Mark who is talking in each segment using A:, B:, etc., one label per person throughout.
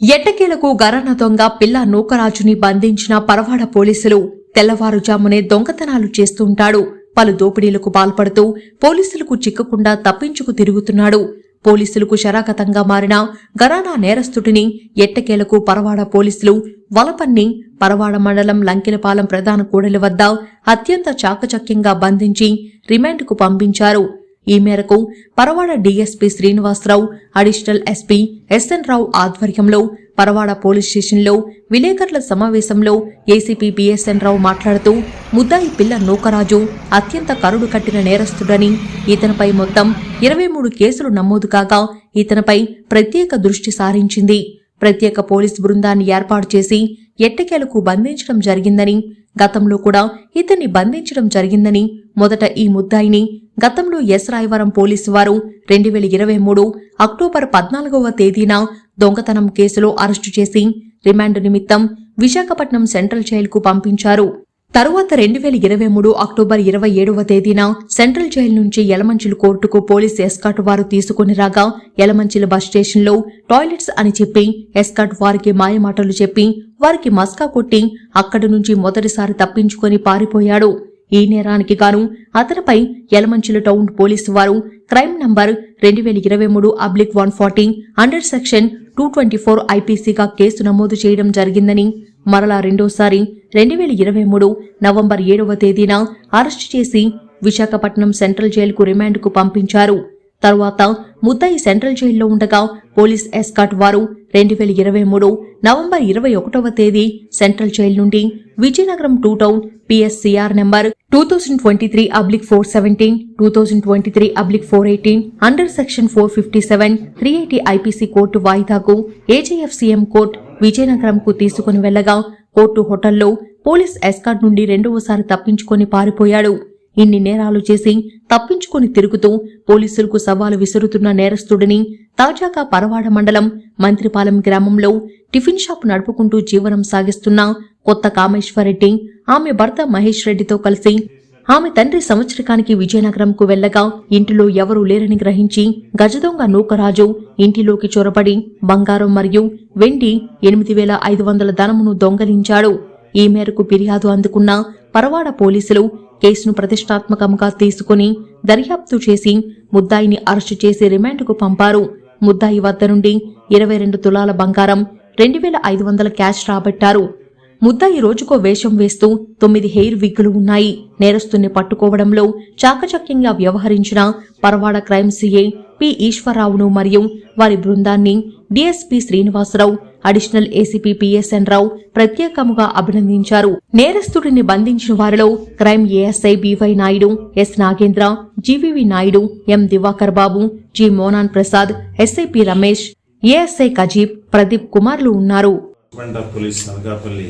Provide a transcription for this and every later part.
A: ఎట్టకేలకు గరణ దొంగ పిల్ల నూకరాజుని బంధించిన పరవాడ పోలీసులు తెల్లవారుజామునే దొంగతనాలు చేస్తుంటాడు. పలు దోపిడీలకు పాల్పడుతూ పోలీసులకు చిక్కకుండా తప్పించుకు తిరుగుతున్నాడు. పోలీసులకు శరాగతంగా మారిన గరానా నేరస్తుడిని ఎట్టకేలకు పరవాడ పోలీసులు వలపన్ని పరవాడ మండలం లంకెలపాలెం ప్రధాన కూడలి వద్ద అత్యంత చాకచక్యంగా బంధించి రిమాండ్కు పంపించారు. ఈ మేరకు Paravada DSP Srinivasarao additional SP SN Rao ఆధ్వర్యంలో పరవాడ పోలీస్ స్టేషన్లో విలేకరుల సమావేశంలో ఏసీపీ బిఎస్ఎన్ రావు మాట్లాడుతూ ముద్దాయి పిల్ల నూకరాజు అత్యంత కరుడు కట్టిన నేరస్తుడని ఇతనిపై మొత్తం ఇరవై మూడు కేసులు నమోదు కాగా ఇతనిపై ప్రత్యేక దృష్టి సారించింది. ప్రత్యేక పోలీస్ బృందాన్ని ఏర్పాటు చేసి ఎట్టకేలకు బంధించడం జరిగిందని గతంలో కూడా ఇతన్ని బంధించడం జరిగిందని మొదట ఈ ముద్దాయిని గతంలో ఎస్ రాయవరం పోలీసు వారు రెండు వేల ఇరవై మూడు అక్టోబర్ పద్నాలుగవ తేదీన దొంగతనం కేసులో అరెస్టు చేసి రిమాండ్ నిమిత్తం విశాఖపట్నం సెంట్రల్ జైలుకు పంపించారు. తరువాత రెండు వేల ఇరవై మూడు అక్టోబర్ ఇరవై ఏడవ తేదీన సెంట్రల్ జైలు నుంచి యలమంచిలు కోర్టుకు పోలీస్ ఎస్కాట్ వారు తీసుకుని రాగా యలమంచిల బస్ స్టేషన్లో టాయిలెట్స్ అని చెప్పి ఎస్కాట్ వారికి మాయమాటలు చెప్పి వారికి మస్కా కొట్టి అక్కడి నుంచి మొదటిసారి తప్పించుకొని పారిపోయాడు. ఈ నేరానికి గాను అతనిపై యలమంచిల టౌన్ పోలీసు వారు క్రైమ్ నంబర్ రెండు వేల ఇరవై మూడు oblique one forty under section two twenty four ఐపీసీగా case నమోదు చేయడం జరిగిందని మరలా రెండోసారి రెండు వేల ఇరవై మూడు నవంబర్ ఏడవ తేదీన అరెస్టు చేసి విశాఖపట్నం సెంట్రల్ జైలుకు రిమాండ్కు పంపించారు. తరువాత ముద్దాయి సెంట్రల్ జైల్లో ఉండగా పోలీస్ ఎస్కాట్ వారు రెండు వేల ఇరవై మూడు నవంబర్ ఇరవై ఒకటవ తేదీ సెంట్రల్ జైలు నుండి Vizianagaram two town PS CR number two thousand twenty three oblique four seventeen two thousand twenty three oblique four eighteen under section four fifty seven three eighty IPC court వాయిదాకు AJFCM court విజయనగరంకు తీసుకుని వెళ్ళగా court హోటల్లో police escort నుండి రెండవసారి తప్పించుకొని పారిపోయాడు. ఇన్ని నేరాలు చేసి తప్పించుకొని తిరుగుతూ పోలీసులకు సవాలు విసురుతున్న నేరస్తుడిని తాజాగా పరవాడ మండలం మంత్రిపాలెం గ్రామంలో టిఫిన్ షాప్ నడుపుకుంటూ జీవనం సాగిస్తున్న కొత్త కామేశ్వరరెడ్డి ఆమె భర్త మహేష్ రెడ్డితో కలిసి ఆమె తండ్రి సంవత్సరకానికి విజయనగరంకు వెళ్ళగా ఇంటిలో ఎవరూ లేరని గ్రహించి గజదొంగ నూకరాజు ఇంటిలోకి చొరబడి బంగారం మరియు వెండి ఎనిమిది వేల ఐదు వందల ధనమును దొంగలించాడు. ఈ మేరకు ఫిర్యాదు అందుకున్న పరవాడ పోలీసులు కేసును ప్రతిష్టాత్మకంగా తీసుకుని దర్యాప్తు చేసి ముద్దాయిని అరెస్టు చేసి రిమాండ్కు పంపారు. ముద్దాయి వద్ద నుండి ఇరవై రెండు తులాల బంగారం రెండు వేల ఐదు వందల క్యాష్ రాబట్టారు. ముద్దాయి రోజుకో వేషం వేస్తూ తొమ్మిది హెయిర్ విగ్గులు ఉన్నాయి. నేరస్తుని పట్టుకోవడంలో చాకచక్యంగా వ్యవహరించిన పరవాడ క్రైమ్ సీఏ పి ఈశ్వరరావును మరియు వారి బృందాన్ని DSP Srinivasarao additional ACP PSN Rao ప్రత్యేకముగా అభినందించారు. నేరస్తుడిని బంధించిన వారిలో crime ASI BY Naidu S Nagendra GVV Naidu M Divakar Babu G Mohan Prasad SIP Ramesh ASI కజీబ్ Pradeep కుమార్లు ఉన్నారు.
B: పోలీస్ అనకాపల్లి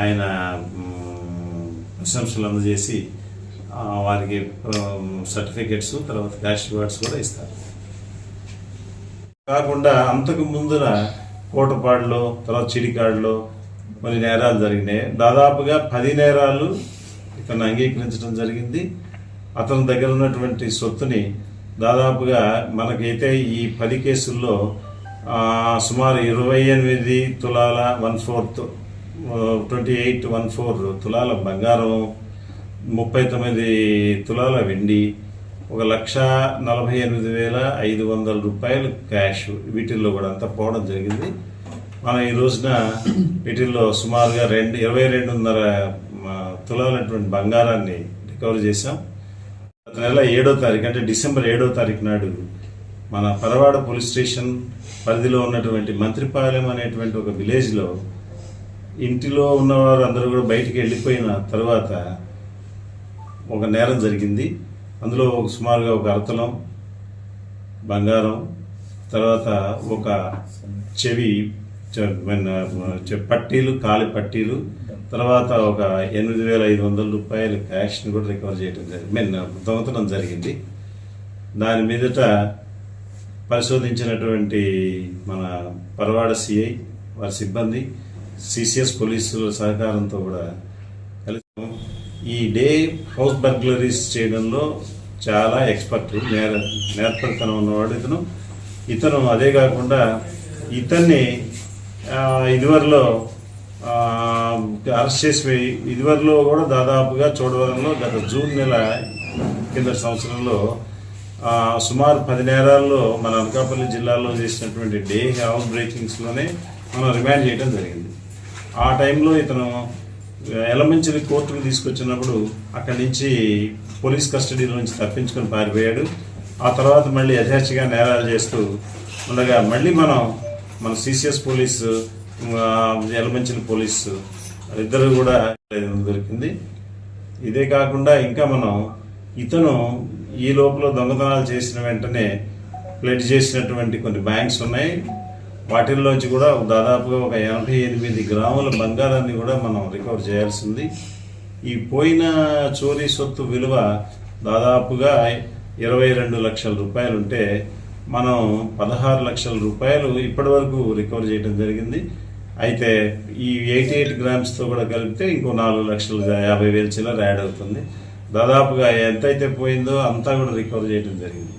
B: ఆయన ప్రశంసలు అందజేసి వారికి సర్టిఫికెట్స్ తర్వాత క్యాష్ అవార్డ్స్ కూడా ఇస్తారు. కాకుండా అంతకు ముందున కోటపాడులో తర్వాత చిడికాడులో కొన్ని నేరాలు జరిగినాయి. దాదాపుగా పది నేరాలు ఇతను అంగీకరించడం జరిగింది. అతని దగ్గర ఉన్నటువంటి సొత్తుని దాదాపుగా మనకైతే ఈ పది కేసుల్లో సుమారు ఇరవై ఎనిమిది తులాల one fourth twenty eight one four తులాల బంగారం ముప్పై తొమ్మిది తులాల వెండి ఒక లక్ష నలభై ఎనిమిది వేల ఐదు వందల రూపాయలు క్యాష్ వీటిల్లో కూడా అంతా పోవడం జరిగింది. మనం ఈ రోజున వీటిల్లో సుమారుగా రెండు ఇరవై రెండున్నర తులాలటువంటి బంగారాన్ని రికవర్ చేశాం. గత నెల ఏడో తారీఖు అంటే డిసెంబర్ ఏడో తారీఖు నాడు మన పరవాడ పోలీస్ స్టేషన్ పరిధిలో ఉన్నటువంటి మంత్రిపాలెం అనేటువంటి ఒక విలేజ్లో ఇంటిలో ఉన్నవారు అందరూ కూడా బయటికి వెళ్ళిపోయిన తర్వాత ఒక నేరం జరిగింది. అందులో ఒక సుమారుగా ఒక అరతలం బంగారం తర్వాత ఒక చెవి పట్టీలు కాలి పట్టీలు తర్వాత ఒక ఎనిమిది వేల ఐదు వందల రూపాయలు క్యాష్ని కూడా రికవర్ చేయడం జరిగింది మీన్ దొంగతనం జరిగింది. దాని మీదట పరిశోధించినటువంటి మన పరవాడ సిఐ వారి సిబ్బంది సిసిఎస్ పోలీసుల సహకారంతో కూడా కలిసి ఈ డే హౌస్ బర్గ్లరీస్ చేయడంలో చాలా ఎక్స్పర్ట్ నేర నేర్పరితనం ఉన్నవాడు ఇతను. ఇతను అదే కాకుండా ఇతన్ని ఇదివరలో అరెస్ట్ చేసి ఇదివరలో కూడా దాదాపుగా చూడవరంలో గత జూన్ నెల కింద సంవత్సరంలో సుమారు పది నేరాల్లో మన అనకాపల్లి జిల్లాలో చేసినటువంటి డే హౌస్ బ్రేకింగ్స్లోనే మనం రిమాండ్ చేయడం జరిగింది. ఆ టైంలో ఇతను ఎలమంచిలి కోర్టుకు తీసుకొచ్చినప్పుడు అక్కడి నుంచి పోలీస్ కస్టడీలో నుంచి తప్పించుకొని పారిపోయాడు. ఆ తర్వాత మళ్ళీ యథేచ్ఛగా నేరాలు చేస్తూ ఉండగా మళ్ళీ మనం మన సిసిఎస్ పోలీసు ఆ, ఎలమంచిలి పోలీసు ఇద్దరు కూడా దొరికింది ఇదే కాకుండా ఇంకా మనం ఇతను ఈ లోపల దొంగతనాలు చేసిన వెంటనే ప్లెడ్ చేసినటువంటి కొన్ని బ్యాంక్స్ ఉన్నాయి. వాటిల్లోంచి కూడా దాదాపుగా ఒక ఎనభై ఎనిమిది గ్రాముల బంగారాన్ని కూడా మనం రికవర్ చేయాల్సింది. ఈ పోయిన చోరీ సొత్తు విలువ దాదాపుగా ఇరవై రెండు లక్షల రూపాయలు ఉంటే మనం పదహారు లక్షల రూపాయలు ఇప్పటి వరకు రికవర్ చేయడం జరిగింది. అయితే ఈ ఎయిటీ ఎయిట్ గ్రామ్స్తో కూడా కలిపితే ఇంకో నాలుగు లక్షల యాభై వేల చిల్లర యాడ్ అవుతుంది. దాదాపుగా ఎంతైతే పోయిందో అంతా కూడా రికవర్ చేయడం జరిగింది.